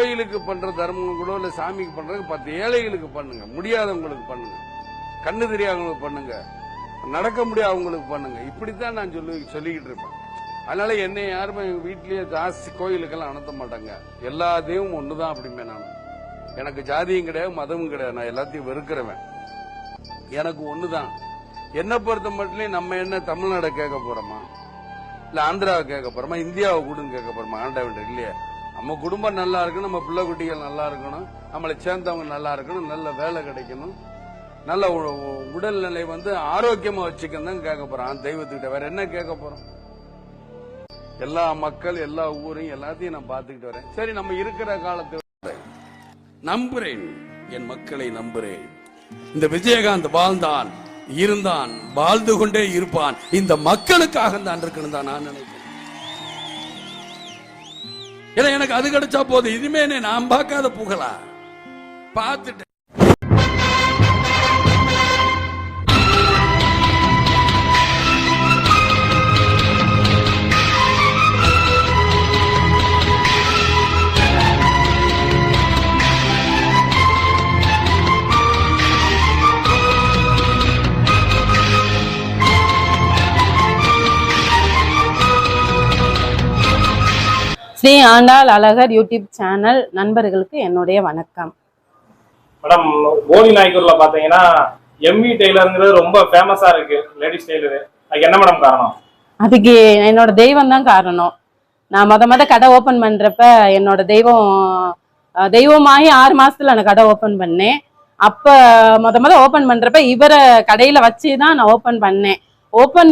கோயிலுக்கு பண்ற தர்மம் கூட இல்ல சாமிக்கு பண்றது பத்து ஏழைகளுக்கு பண்ணுங்க. முடியாதவங்களுக்கு பண்ணுங்க. கண்ணு தெரியாதவங்களுக்கு பண்ணுங்க. நடக்க முடியாதவங்களுக்கு பண்ணுங்க. இப்படித்தான் நான் சொல்லி சொல்லிக்கிட்டு இருப்பேன். அதனால என்னை யாருமே எங்க வீட்லயே ஜாஸ்தி கோயிலுக்கெல்லாம் அனுப்ப மாட்டாங்க. எல்லாத்தையும் ஒண்ணுதான் அப்படிமே நான். எனக்கு ஜாதியும் கிடையாது மதமும் கிடையாது. நான் எல்லாத்தையும் வெறுக்கிறவன். எனக்கு ஒண்ணுதான். என்ன பொறுத்த மட்டும் நம்ம என்ன தமிழ்நாடை கேட்க போறோமா? இல்ல ஆந்திராவை கேட்க போறோமா? இந்தியாவை கூடுன்னு கேட்க போறோமா? ஆண்டவன் இல்லையா? நம்ம குடும்பம் நல்லா இருக்கணும் நம்ம பிள்ளை குட்டிகள் நல்லா இருக்கணும் நம்மளை சேர்ந்தவங்க நல்லா இருக்கணும் நல்ல வேலை கிடைக்கணும். நல்ல உ- உடல்நிலை வந்து ஆரோக்கியமா வச்சுக்கணும் தான் கேட்க போறோம். தெய்வத்துக்கிட்ட வேற என்ன கேட்க போறோம்? எல்லா மக்கள் எல்லா ஊரையும் எல்லாத்தையும் நான் பார்த்துக்கிட்டு வரேன். சரி நம்ம இருக்கிற காலத்தை நம்புறேன். என் மக்களை நம்புறேன். இந்த விஜயகாந்த் வாழ்ந்தான் இருந்தான் வாழ்ந்து கொண்டே இருப்பான். இந்த மக்களுக்காக தான் இருக்கணும் தான் நான் நினைக்கிறேன். ஏன்னா எனக்கு அது கிடைச்சா போதும். இனிமே நான் பார்க்காத புகழா? பார்த்துட்டு ஸ்ரீ ஆண்டாள் அழகர் யூடியூப் சேனல் நண்பர்களுக்கு என்னுடைய வணக்கம். மேடம் போனி நாய்க்கூர்ல பாத்தீங்கன்னா எம்வி டெய்லருங்கிறது ரொம்ப ஃபேமஸா இருக்கு லேடிஸ் டெய்லரு. அதுக்கு என்ன மேடம் காரணம்? அதுக்கு என்னோட தெய்வம் தான் காரணம். நான் மொத மொத கடை ஓபன் பண்றப்ப என்னோட தெய்வம் அஹ், தெய்வமாகி ஆறு மாசத்துல நான் கடை ஓபன் பண்ணேன். அப்ப மொத மொத ஓபன் பண்றப்ப இவரை கடையில வச்சு தான் நான் ஓபன் பண்ணேன். ஓபன்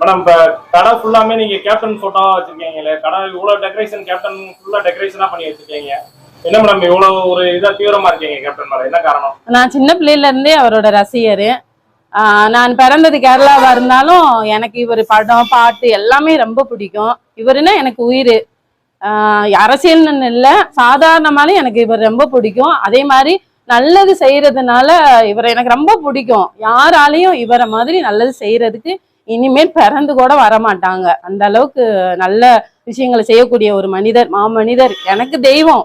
மேடம் இப்போ கடை ஃபுல்லாமே நீங்கள் கேப்டன் ஃபோட்டோவாக வச்சுருக்கீங்களே கடை இவ்வளோ டெக்கரேஷன் கேப்டன் ஃபுல்லாக டெக்கரேஷனாக பண்ணி வச்சுருக்கீங்க. என்ன மேடம் இவ்வளோ ஒரு இதாக தீவிரமாக இருக்கீங்க கேப்டன் மேடம் என்ன காரணம்? நான் சின்ன பிள்ளையிலேருந்தே அவரோட ரசிகர். நான் பிறந்தது கேரளாவாக இருந்தாலும் எனக்கு இவர் படம் பாட்டு எல்லாமே ரொம்ப பிடிக்கும். இவருன்னா எனக்கு உயிர். அரசியல்னு இல்லை சாதாரணமாலும் எனக்கு இவர் ரொம்ப பிடிக்கும். அதே மாதிரி நல்லது செய்யறதுனால இவரை எனக்கு ரொம்ப பிடிக்கும். யாராலையும் இவரை மாதிரி நல்லது செய்யறதுக்கு இனிமேல் பிறந்து கூட வர மாட்டாங்க அந்த அளவுக்கு நல்ல விஷயங்களை செய்யக்கூடிய ஒரு மனிதர் மாமனிதர் எனக்கு தெய்வம்.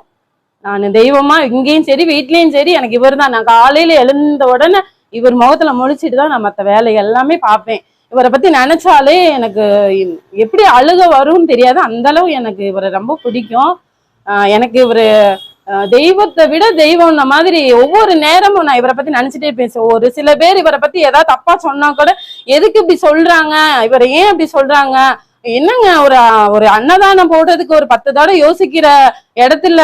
நான் தெய்வமா இங்கேயும் சரி வீட்லேயும் சரி எனக்கு இவர் தான். நான் காலையில எழுந்த உடனே இவர் முகத்துல முழிச்சிட்டு தான் நான் மற்ற வேலை எல்லாமே பார்ப்பேன். இவரை பத்தி நினைச்சாலே எனக்கு எப்படி அழுக வரும்னு தெரியாது. அந்த அளவு எனக்கு இவரை ரொம்ப பிடிக்கும். எனக்கு இவர் தெய்வத்தை விட தெய்வம் மாதிரி ஒவ்வொரு நேரமும் நான் இவரை பத்தி நினைச்சிட்டே பேசுவேன். ஒரு சில பேர் இவரை பத்தி ஏதாவது தப்பா சொன்னா கூட எதுக்கு இப்படி சொல்றாங்க? இவரை ஏன் இப்படி சொல்றாங்க? என்னங்க ஒரு ஒரு அன்னதானம் போடுறதுக்கு ஒரு பத்து தடவை யோசிக்கிற இடத்துல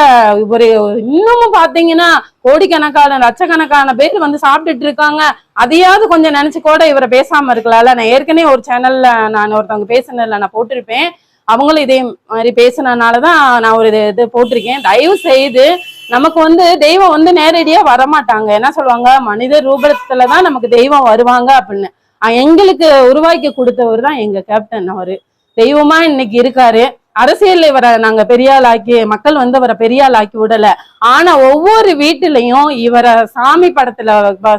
ஒரு இன்னமும் பாத்தீங்கன்னா கோடிக்கணக்கான லட்சக்கணக்கான பேர் வந்து சாப்பிட்டுட்டு இருக்காங்க. அதையாவது கொஞ்சம் நினைச்சு கூட இவரை பேசாம இருக்கலாம்ல. நான் ஏற்கனவே ஒரு சேனல்ல நான் ஒருத்தவங்க பேசினதுல நான் போட்டிருப்பேன். அவங்களும் இதே மாதிரி பேசுனதுனாலதான் நான் ஒரு இது இது போட்டிருக்கேன். தயவு செய்து நமக்கு வந்து தெய்வம் வந்து நேரடியாக வரமாட்டாங்க. என்ன சொல்லுவாங்க? மனித ரூபத்துல தான் நமக்கு தெய்வம் வருவாங்க அப்படின்னு. எங்களுக்கு உருவாக்கி கொடுத்தவர் தான் எங்க கேப்டன் அவரு. தெய்வமா இன்னைக்கு இருக்காரு. அரசியல் இவரை நாங்க பெரியாள் ஆக்கி மக்கள் வந்து அவரை பெரியாள் ஆக்கி விடல. ஆனா ஒவ்வொரு வீட்டுலயும் இவரை சாமி படத்துல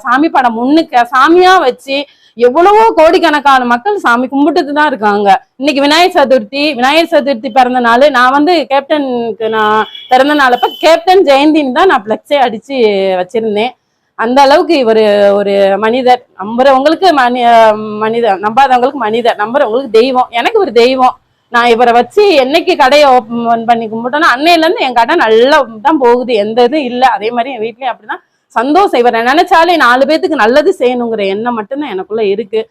சாமி படம் முன்னுக்க சாமியா வச்சு எவ்வளவோ கோடிக்கணக்கான மக்கள் சாமி கும்பிட்டுட்டு தான் இருக்காங்க. இன்னைக்கு விநாயகர் சதுர்த்தி விநாயகர் சதுர்த்தி பிறந்த நாள் நான் வந்து கேப்டனுக்கு நான் பிறந்த நாளப்ப கேப்டன் ஜெயந்தின்னு தான் நான் பிளக்ஸே அடிச்சு வச்சிருந்தேன். அந்த அளவுக்கு இவர் ஒரு மனிதர். நம்புறவங்களுக்கு மனி மனிதர் நம்பாதவங்களுக்கு மனிதர். நம்புறவங்களுக்கு தெய்வம். எனக்கு ஒரு தெய்வம். நான் இவரை வச்சு என்னைக்கு கடையை ஓப்பன் பண்ணி கும்பிட்டோன்னா அன்னையிலேருந்து என் கடை நல்லா தான் போகுது. எந்த இதுவும் இல்லை. அதே மாதிரி என் வீட்லேயும் அப்படிதான். சந்தோஷம். இவரை நினைச்சாலே நாலு பேத்துக்கு நல்லது செய்யணுங்கிற எண்ணம் மட்டும்தான் எனக்குள்ள இருக்கு.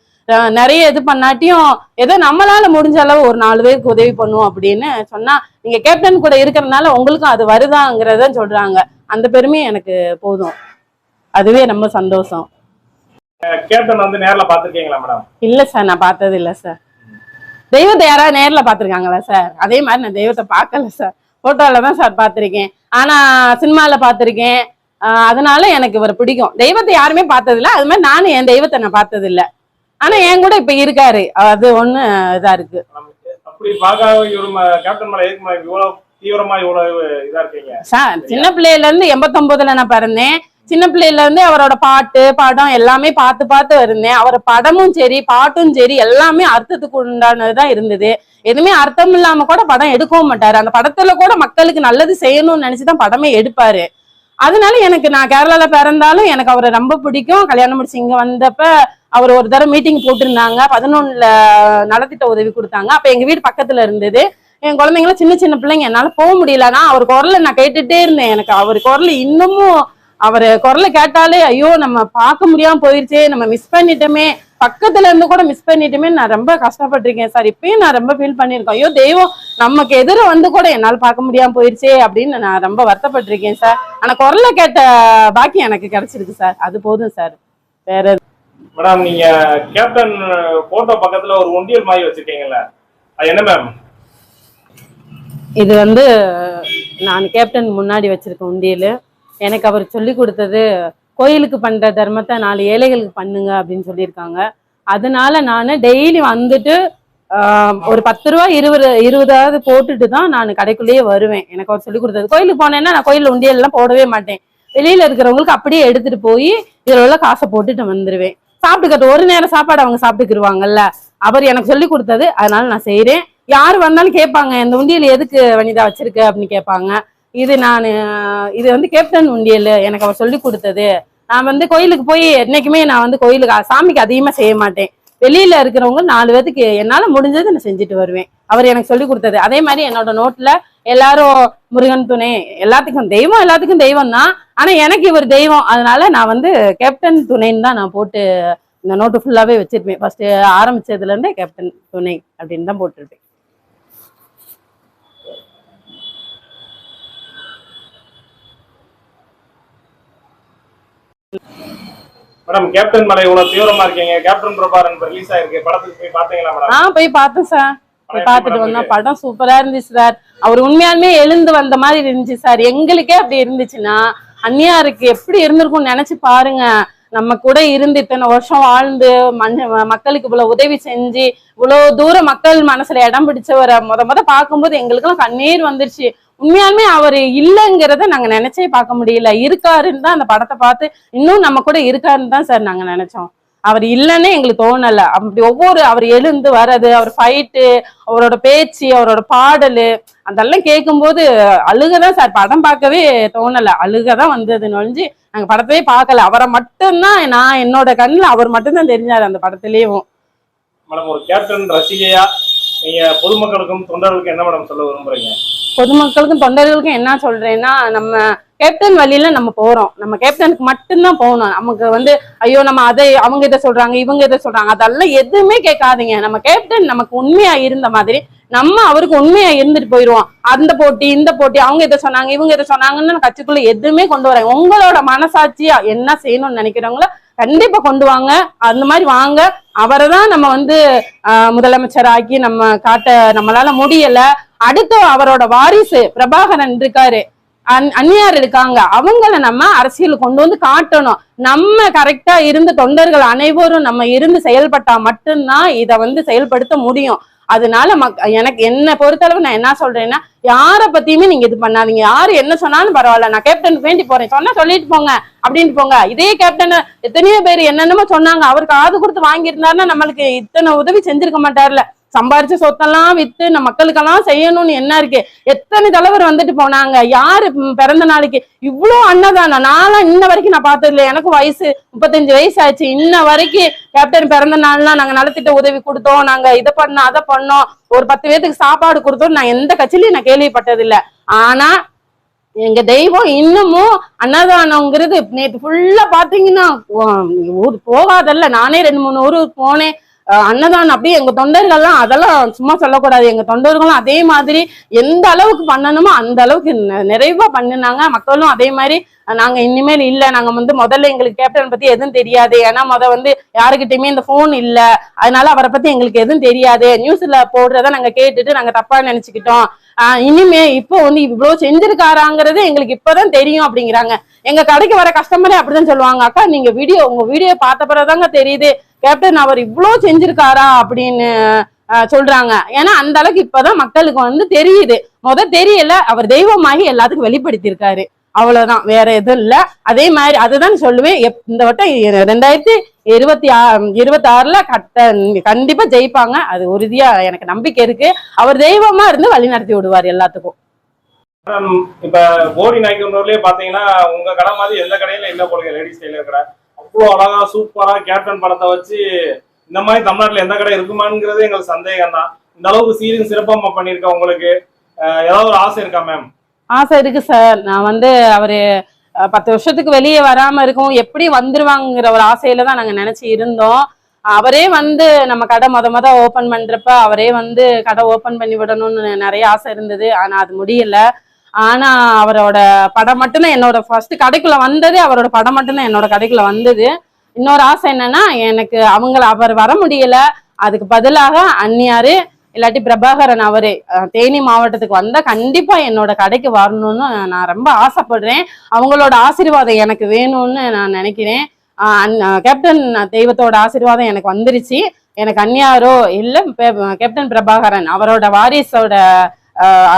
நிறைய இது பண்ணாட்டியும் ஏதோ நம்மளால முடிஞ்ச அளவு ஒரு நாலு பேருக்கு உதவி பண்ணுவோம் அப்படின்னு சொன்னா நீங்க கேப்டன் கூட இருக்கிறதுனால உங்களுக்கும் அது வருதாங்கிறத சொல்றாங்க. அந்த பெருமையும் எனக்கு போதும். அதுவே ரொம்ப சந்தோஷம். கேப்டன் வந்து நேர்ல பாத்திருக்கீங்களா மேடம் இல்ல சார் நான் பார்த்தது இல்ல சார் தெய்வத்தை யாராவது நேர்ல பாத்திருக்காங்களா சார் அதே மாதிரி நான் தெய்வத்தை பார்க்கல சார் போட்டோல தான் சார் பார்த்திருக்கேன். ஆனா சினிமால பார்த்திருக்கேன். அதனால எனக்கு இவர் பிடிக்கும். தெய்வத்தை யாருமே பார்த்தது இல்ல அது மாதிரி நானும் என் தெய்வத்தை நான் பார்த்தது இல்ல ஆனா என் கூட இப்ப இருக்காரு. அது ஒண்ணு இதா இருக்கு. சின்ன பிள்ளையில இருந்து எண்பத்தொன்பதுல நான் பிறந்தேன். சின்ன பிள்ளையில இருந்தே அவரோட பாட்டு படம் எல்லாமே பார்த்து பார்த்து இருந்தேன். அவர் படமும் சரி பாட்டும் சரி எல்லாமே அர்த்தத்துக்கு உண்டானதுதான் இருந்தது. எதுவுமே அர்த்தம் இல்லாம கூட படம் எடுக்கவும் மாட்டாரு. அந்த படத்துல கூட மக்களுக்கு நல்லது செய்யணும்னு நினைச்சுதான் படமே எடுப்பாரு. அதனால எனக்கு நான் கேரளால பிறந்தாலும் எனக்கு அவரை ரொம்ப பிடிக்கும். கல்யாணம் முடிச்சு இங்க வந்தப்ப அவர் ஒரு தடவை மீட்டிங் போட்டிருந்தாங்க. பதினொன்னுல நலத்திட்ட உதவி கொடுத்தாங்க. அப்ப எங்க வீடு பக்கத்துல இருந்தது. என் குழந்தைங்களாம் சின்ன சின்ன பிள்ளைங்க. என்னால போக முடியலன்னா அவர் குரலை நான் கேட்டுட்டே இருந்தேன். எனக்கு அவர் குரல் இன்னமும் அவர் குரலை கேட்டாலே ஐயோ நம்ம பார்க்க முடியாம போயிருச்சே நம்ம மிஸ் பண்ணிட்டோமே பக்கத்துல இருந்து கூட மிஸ் பண்ணிட்டோமே நான் ரொம்ப கஷ்டப்பட்டிருக்கேன் சார். இப்பயும் நான் ரொம்ப ஃபீல் பண்ணியிருக்கேன் ஐயோ தெய்வம் நமக்கு எதிர வந்து கூட என்னால பார்க்க முடியாம போயிருச்சே அப்படின்னு நான் ரொம்ப வருத்தப்பட்டிருக்கேன் சார். ஆனா குரலை கேட்ட பாக்கி எனக்கு கிடைச்சிருக்கு சார். அது போதும் சார். வேற மேடம் நீங்க கேப்டன் போட்டோ பக்கத்துல ஒரு உண்டியல் மாதிரி வச்சிருக்கீங்கல்ல. அது என்ன மேம் இது வந்து நான் கேப்டன் முன்னாடி வச்சிருக்க உண்டியல். எனக்கு அவர் சொல்லி கொடுத்தது கோயிலுக்கு பண்ணுற தர்மத்தை நாலு ஏழைகளுக்கு பண்ணுங்க அப்படின்னு சொல்லியிருக்காங்க. அதனால நான் டெய்லி வந்துட்டு ஒரு பத்து ரூபா இருபது இருபதாவது போட்டுட்டு தான் நான் கடைக்குள்ளேயே வருவேன். எனக்கு அவர் சொல்லி கொடுத்தது. கோயிலுக்கு போனேன்னா நான் கோயிலில் உண்டியல்லாம் போடவே மாட்டேன். வெளியில இருக்கிறவங்களுக்கு அப்படியே எடுத்துட்டு போய் இதில் உள்ள காசை போட்டுட்டு வந்துருவேன். சாப்பிட்டுக்கிறது ஒரு நேரம் சாப்பாடு அவங்க சாப்பிட்டுக்கிருவாங்கல்ல அவர் எனக்கு சொல்லி கொடுத்தது அதனால நான் செய்கிறேன் யார் வந்தாலும் கேட்பாங்க இந்த உண்டியல் எதுக்கு வனிதா வச்சிருக்க? அப்படின்னு கேட்பாங்க. இது நான் இது வந்து கேப்டன் உண்டியல் எனக்கு அவர் சொல்லி கொடுத்தது. நான் வந்து கோயிலுக்கு போய் என்னைக்குமே நான் வந்து கோயிலுக்கு சாமிக்கு அதிகமாக செய்ய மாட்டேன். வெளியில இருக்கிறவங்க நாலு பேத்துக்கு என்னால முடிஞ்சதை நான் செஞ்சுட்டு வருவேன். அவர் எனக்கு சொல்லி கொடுத்தது. அதே மாதிரி என்னோட நோட்ல எல்லாரும் முருகன் துணை எல்லாத்துக்கும் தெய்வம் எல்லாத்துக்கும் தெய்வம் தான். ஆனா எனக்கு இவர் தெய்வம். அதனால நான் வந்து கேப்டன் துணைன்னு தான் நான் போட்டு இந்த நோட்டு ஃபுல்லாவே வச்சிருப்பேன். ஃபர்ஸ்ட் ஆரம்பிச்சதுல இருந்தே கேப்டன் துணை அப்படின்னு தான் போட்டிருப்பேன். மேடம் கேப்டன் மலை இவ்வளவு தீவிரமா இருக்கீங்க. கேப்டன் பிரபாரன் ரிலீஸ் ஆயிருக்கு. படத்துக்கு போய் பாத்தீங்களா மேடம்? ஆ போய் பார்த்தேன் சார் எப்படி வந்தோம். இருக்கு? படம் சூப்பரா இருந்துச்சு சார் அவர் உண்மையாலுமே எழுந்து வந்த மாதிரி இருந்துச்சு சார் எங்களுக்கே அப்படி இருந்துச்சுன்னா அந்நியாருக்கு எப்படி இருந்திருக்கும்னு நினைச்சு பாருங்க. நம்ம கூட இருந்து இத்தனை வருஷம் வாழ்ந்து மஞ்ச மக்களுக்கு இவ்வளவு உதவி செஞ்சு இவ்வளவு தூரம் மக்கள் மனசுல இடம் பிடிச்சவரை முத முத பார்க்கும்போது எங்களுக்கெல்லாம் கண்ணீர் வந்துருச்சு. உண்மையாலுமே அவர் இல்லைங்கிறத நாங்க நினைச்சே பார்க்க முடியல. இருக்காருன்னு தான் அந்த படத்தை பார்த்து இன்னும் நம்ம கூட இருக்காருன்னு தான் சார் நாங்க நினைச்சோம். அவர் இல்லைன்னு எங்களுக்கு தோணல. அப்படி ஒவ்வொரு அவர் எழுந்து வர்றது அவர் ஃபைட்டு அவரோட பேச்சு அவரோட பாடலு அதெல்லாம் கேட்கும்போது அழுகதான் சார். படம் பார்க்கவே தோணல. அழுகதான் வந்தது நொழிஞ்சு நாங்க படத்தையே பார்க்கல. அவரை மட்டும்தான் நான் என்னோட கண்ணில் அவர் மட்டும்தான் தெரிஞ்சாரு அந்த படத்துலயும். மேடம் ஒரு கேப்டன் ரசிகையா நீங்க பொதுமக்களுக்கும் தொண்டர்களுக்கும் என்ன மேடம் சொல்ல விரும்புறீங்க? பொதுமக்களுக்கும் தொண்டர்களுக்கும் என்ன சொல்றேன்னா நம்ம கேப்டன் வழியில நம்ம போறோம். நம்ம கேப்டனுக்கு மட்டும்தான் போகணும். நமக்கு வந்து ஐயோ நம்ம அதை அவங்க இதை சொல்றாங்க இவங்க இதை சொல்றாங்க. அதெல்லாம் எதுவுமே கேட்காதீங்க. நம்ம கேப்டன் நமக்கு உண்மையா இருந்த மாதிரி நம்ம அவருக்கு உண்மையா இருந்துட்டு போயிடுவோம் அந்த போட்டி இந்த போட்டி அவங்க இதை சொன்னாங்க இவங்க இதை சொன்னாங்கன்னு கட்சிக்குள்ள எதுவுமே கொண்டு வரேன் உங்களோட மனசாட்சியா என்ன செய்யணும்னு நினைக்கிறவங்கள கண்டிப்பா கொண்டு வாங்க. அந்த மாதிரி வாங்க. அவரை தான் நம்ம வந்து ஆஹ், முதலமைச்சர் ஆக்கி நம்ம காட்ட நம்மளால முடியல. அடுத்து அவரோட வாரிசு பிரபாகரன் இருக்காரு. அந்நியார் இருக்காங்க. அவங்கள நம்ம அரசியல் கொண்டு வந்து காட்டணும். நம்ம கரெக்டா இருந்து தொண்டர்கள் அனைவரும் நம்ம இருந்து செயல்பட்டா மட்டும்தான் இதை வந்து செயல்படுத்த முடியும். அதனால மக் எனக்கு என்ன பொறுத்தளவு நான் என்ன சொல்றேன்னா யாரை பத்தியுமே நீங்க இது பண்ணாதீங்க. யாரு என்ன சொன்னாலும் பரவாயில்ல நான் கேப்டனுக்கு வேண்டி போறேன். சொன்னா சொல்லிட்டு போங்க அப்படின்ட்டு போங்க. இதே கேப்டன் எத்தனையோ பேர் என்னென்னமோ சொன்னாங்க. அவர் காது கொடுத்து வாங்கியிருந்தாருன்னா நம்மளுக்கு இத்தனை உதவி செஞ்சிருக்க மாட்டார்ல. சம்பாரிச்ச சொத்தெல்லாம் வித்து நம்ம மக்களுக்கெல்லாம் செய்யணும்னு என்ன இருக்கு? எத்தனை தலைவர் வந்துட்டு போனாங்க? யாரு பிறந்த நாளைக்கு? இவ்வளோ அன்னதானம். நான்லாம் இன்ன வரைக்கும் நான் பார்த்தது இல்லை. எனக்கு வயசு முப்பத்தஞ்சு வயசு ஆச்சு. இன்ன வரைக்கும் கேப்டன் பிறந்த நாள்லாம் நாங்க நலத்திட்ட உதவி கொடுத்தோம். நாங்க இதை பண்ணோம் அதை பண்ணோம். ஒரு பத்து பேத்துக்கு சாப்பாடு கொடுத்தோம் நான் எந்த கட்சியிலையும் நான் கேள்விப்பட்டது இல்ல. ஆனா எங்க தெய்வம் இன்னமும் அன்னதானங்கிறது நேற்று ஃபுல்லா பாத்தீங்கன்னா ஊர் போகாதல்ல. நானே ரெண்டு மூணு ஊருக்கு போனேன். அன்னதானம் அப்படியே எங்க தொண்டர்கள்லாம் அதெல்லாம் சும்மா சொல்லக்கூடாது. எங்க தொண்டர்களும் அதே மாதிரி எந்த அளவுக்கு பண்ணணுமோ அந்த அளவுக்கு நெ- நிறைவா பண்ணினாங்க. மக்களும் அதே மாதிரி நாங்க இனிமேல் இல்ல. நாங்க வந்து முதல்ல எங்களுக்கு கேப்டன் பத்தி எதுவும் தெரியாது. ஏன்னா முத வந்து யாருக்கிட்டயுமே இந்த போன் இல்ல. அதனால அவரை பத்தி எங்களுக்கு எதுவும் தெரியாது. நியூஸ்ல போடுறத நாங்க கேட்டுட்டு நாங்க தப்பா நினைச்சுக்கிட்டோம். ஆஹ் இனிமே இப்போ வந்து இவ்வளவு செஞ்சிருக்காராங்கிறது எங்களுக்கு இப்பதான் தெரியும் அப்படிங்கிறாங்க. எங்க கடைக்கு வர கஸ்டமரே அப்படிதான் சொல்லுவாங்க. அக்கா நீங்க வீடியோ உங்க வீடியோ பார்த்த பிறகுதாங்க தெரியுது. கேப்டன் அவர் இவ்வளோ செஞ்சிருக்காரா அப்படின்னு சொல்றாங்க. ஏன்னா அந்த அளவுக்கு இப்பதான் மக்களுக்கு வந்து தெரியுது. முத தெரியல அவர் தெய்வமாகி எல்லாத்துக்கும் வெளிப்படுத்தியிருக்காரு. அவ்வளவுதான் வேற எதுவும் இல்ல. அதே மாதிரி அதுதான் சொல்லுவேன் எப்- இந்த வட்டம் ரெண்டாயிரத்தி இருபத்தி ஆ இருபத்தி ஆறுல கட்ட கண்டிப்பா ஜெயிப்பாங்க. அது உறுதியா எனக்கு நம்பிக்கை இருக்கு. அவர் தெய்வமா இருந்து வழி நடத்தி விடுவார் எல்லாத்துக்கும். இப்ப போடி நாய்க்கனூர்லயே பாத்தீங்கன்னா உங்க கடை மாதிரி எந்த கடையில என்ன போடுங்க லேடிஸ் டெய்லர் கடை அவ்வளோ அழகா சூப்பரா கேப்டன் படத்தை வச்சு இந்த மாதிரி தமிழ்நாட்டுல எந்த கடை இருக்குமாங்கிறது எங்களுக்கு சந்தேகம் தான் இந்த அளவுக்கு சீரும் சிறப்பாக பண்ணிருக்க உங்களுக்கு? ஏதாவது ஒரு ஆசை இருக்கா மேம் ஆசை இருக்கு சார் நான் வந்து அவரு பத்து வருஷத்துக்கு வெளியே வராம இருக்கும் எப்படி வந்துருவாங்கிற ஒரு ஆசையில தான் நாங்க நினைச்சு இருந்தோம். அவரே வந்து நம்ம கடை மொத மொத ஓபன் பண்றப்ப அவரே வந்து கடை ஓபன் பண்ணி விடணும்னு நிறைய ஆசை இருந்தது. ஆனா அது முடியல. ஆனா அவரோட படம் மட்டும்தான் என்னோட ஃபர்ஸ்ட் கடைக்குள்ள வந்தது அவரோட படம் மட்டும்தான் என்னோட கடைக்குள்ள வந்தது. இன்னொரு ஆசை என்னன்னா எனக்கு அவங்கள அவர் வர முடியல. அதுக்கு பதிலாக அந்நியாரு இல்லாட்டி பிரபாகரன் அவரே தேனி மாவட்டத்துக்கு வந்தா கண்டிப்பா என்னோட கடைக்கு வரணும்னு நான் ரொம்ப ஆசைப்படுறேன். அவங்களோட ஆசீர்வாதம் எனக்கு வேணும்னு நான் நினைக்கிறேன். கேப்டன் தெய்வத்தோட ஆசீர்வாதம் எனக்கு வந்துருச்சு. எனக்கு அந்நியாரோ இல்ல கேப்டன் பிரபாகரன் அவரோட வாரிசோட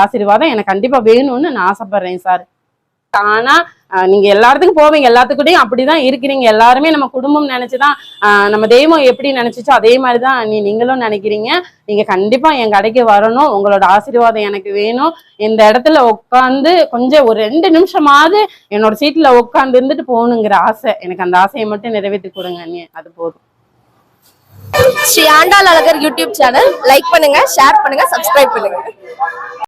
ஆசீர்வாதம் எனக்கு கண்டிப்பா வேணும்னு நான் ஆசைப்படுறேன் சார். ஆனா நீங்க எல்லாத்துக்கும் போவீங்க எல்லாத்துக்கூடயும் அப்படிதான் இருக்கிறீங்க. எல்லாருமே நம்ம குடும்பம் நினைச்சுதான் நம்ம தெய்வம் எப்படி நினைச்சிச்சோ அதே மாதிரிதான் நீ நீங்களும் நினைக்கிறீங்க. நீங்க கண்டிப்பா என் கடைக்கு வரணும். உங்களோட ஆசீர்வாதம் எனக்கு வேணும். இந்த இடத்துல உட்காந்து கொஞ்சம் ஒரு ரெண்டு நிமிஷமாவது என்னோட சீட்ல உட்காந்து இருந்துட்டு போகணுங்கிற ஆசை. எனக்கு அந்த ஆசையை மட்டும் நிறைவேற்றி கொடுங்க நீ அது போதும். Shri Andal Azhagar YouTube channel. Like பண்ணுங்க ஷேர் பண்ணுங்க சப்ஸ்கிரைப் பண்ணுங்க.